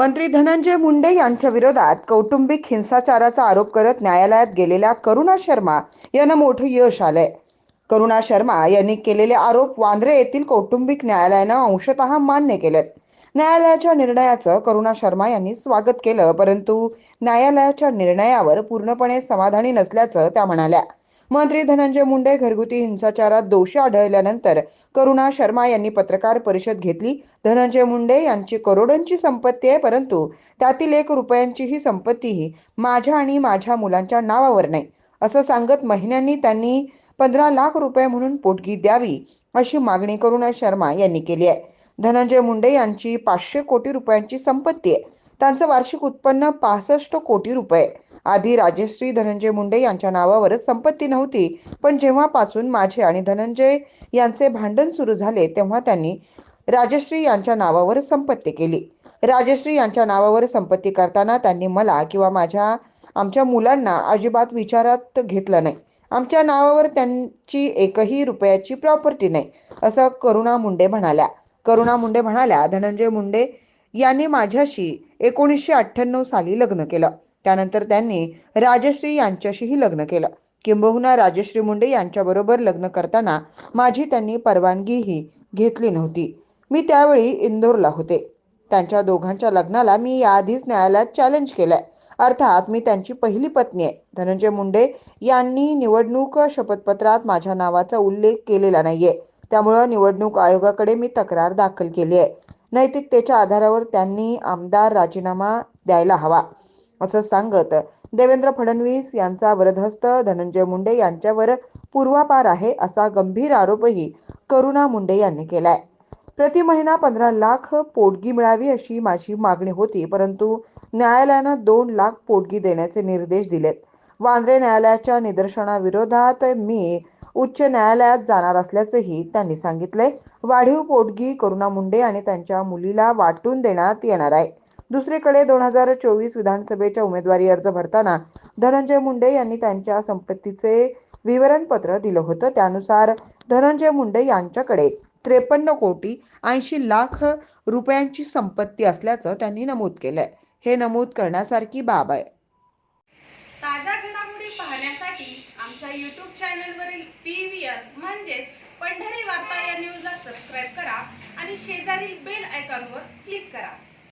मंत्री धनंजय मुंडे यांच्या विरोधात कौटुंबिक हिंसाचाराचा आरोप करत न्यायालयात गेलेल्या करुणा शर्मा यांना मोठं यश आलंय. करुणा शर्मा यांनी केलेले आरोप वांद्रे येथील कौटुंबिक न्यायालयानं अंशतः मान्य केलेत. न्यायालयाच्या निर्णयाचं करुणा शर्मा यांनी स्वागत केलं परंतु न्यायालयाच्या निर्णयावर पूर्णपणे समाधानी नसल्याचं त्या म्हणाल्या. मंत्री धनंजय मुंडे घरगुती हिंसाचारात दोषी आढळल्यानंतर करुणा शर्मा यांनी पत्रकार परिषद घेतली. धनंजय मुंडे यांची करोडोंची संपत्ती आहे परंतु त्यातील एक रुपयांचीही संपत्तीही माझ्या आणि माझ्या मुलांच्या नावावर नाही. असं सांगत महिन्यांनी त्यांनी पंधरा लाख रुपये म्हणून पोटगी द्यावी अशी मागणी करुणा शर्मा यांनी केली आहे. धनंजय मुंडे यांची पाचशे कोटी रुपयांची संपत्ती आहे. त्यांचं वार्षिक उत्पन्न पासष्ट कोटी रुपये आधी राजश्री धनंजय मुंडे यांच्या नावावरच संपत्ती नव्हती. पण जेव्हापासून माझे आणि धनंजय यांचे भांडण सुरू झाले तेव्हा त्यांनी राजश्री यांच्या नावावर संपत्ती केली. राजश्री यांच्या नावावर संपत्ती करताना त्यांनी मला किंवा माझ्या आमच्या मुलांना अजिबात विचारात घेतलं नाही. आमच्या नावावर त्यांची एकही रुपयाची प्रॉपर्टी नाही असं करुणा मुंडे म्हणाल्या. करुणा मुंडे म्हणाल्या धनंजय मुंडे यांनी माझ्याशी एकोणीसशे अठ्ठ्याण्णव साली लग्न केलं. त्यानंतर त्यांनी राजश्री यांच्याशीही लग्न केलं. किंबहुना राजश्री मुंडे यांच्याबरोबर लग्न करताना माझी त्यांनी परवानगीही घेतली नव्हती. मी त्यावेळी इंदोरला होते. त्यांच्या दोघांच्या लग्नाला मी याआधीच न्यायालयात चॅलेंज केलंय. अर्थात मी त्यांची पहिली पत्नी आहे. धनंजय मुंडे यांनी निवडणूक शपथपत्रात माझ्या नावाचा उल्लेख केलेला नाहीये. त्यामुळं निवडणूक आयोगाकडे मी तक्रार दाखल केली आहे. नैतिकतेच्या आधारावर त्यांनी आमदार राजीनामा द्यायला हवा. असं सांगत देवेंद्र फडणवीस यांचा वरदहस्त धनंजय मुंडे यांच्यावर पूर्वापार आहे असा गंभीर आरोपही करुणा मुंडे यांनी केलाय. प्रति महिना पंधरा लाख पोटगी मिळावी अशी माझी मागणी होती परंतु न्यायालयानं दोन लाख पोटगी देण्याचे निर्देश दिलेत. वांद्रे न्यायालयाच्या निदर्शनाविरोधात मी उच्च न्यायालयात जाणार असल्याचंही त्यांनी सांगितले वाढीव पोटगी करुणा मुंडे आणि त्यांच्या मुलीला वाटून देण्यात येणार आहे. दुसरीकडे दोन हजार चोवीस विधानसभेच्या उमेदवारी अर्ज भरताना धनंजय मुंडे यांनी त्यांच्या संपत्तीचे विवरणपत्र दिलं होतं. त्यानुसार धनंजय मुंडे यांच्याकडे त्रेपन्न कोटी ऐंशी लाख रुपयांची संपत्ती असल्याचं त्यांनी नमूद केलंय. हे नमूद करण्यासारखी बाब आहे. ताज्या घडामोडी पाहण्यासाठी आमच्या यूट्यूब चॅनलवरील पी व्ही आर म्हणजेच पंढरी वार्ता या न्यूजला सबस्क्राईब करा आणि शेजारील बेल आयकॉनवर क्लिक करा.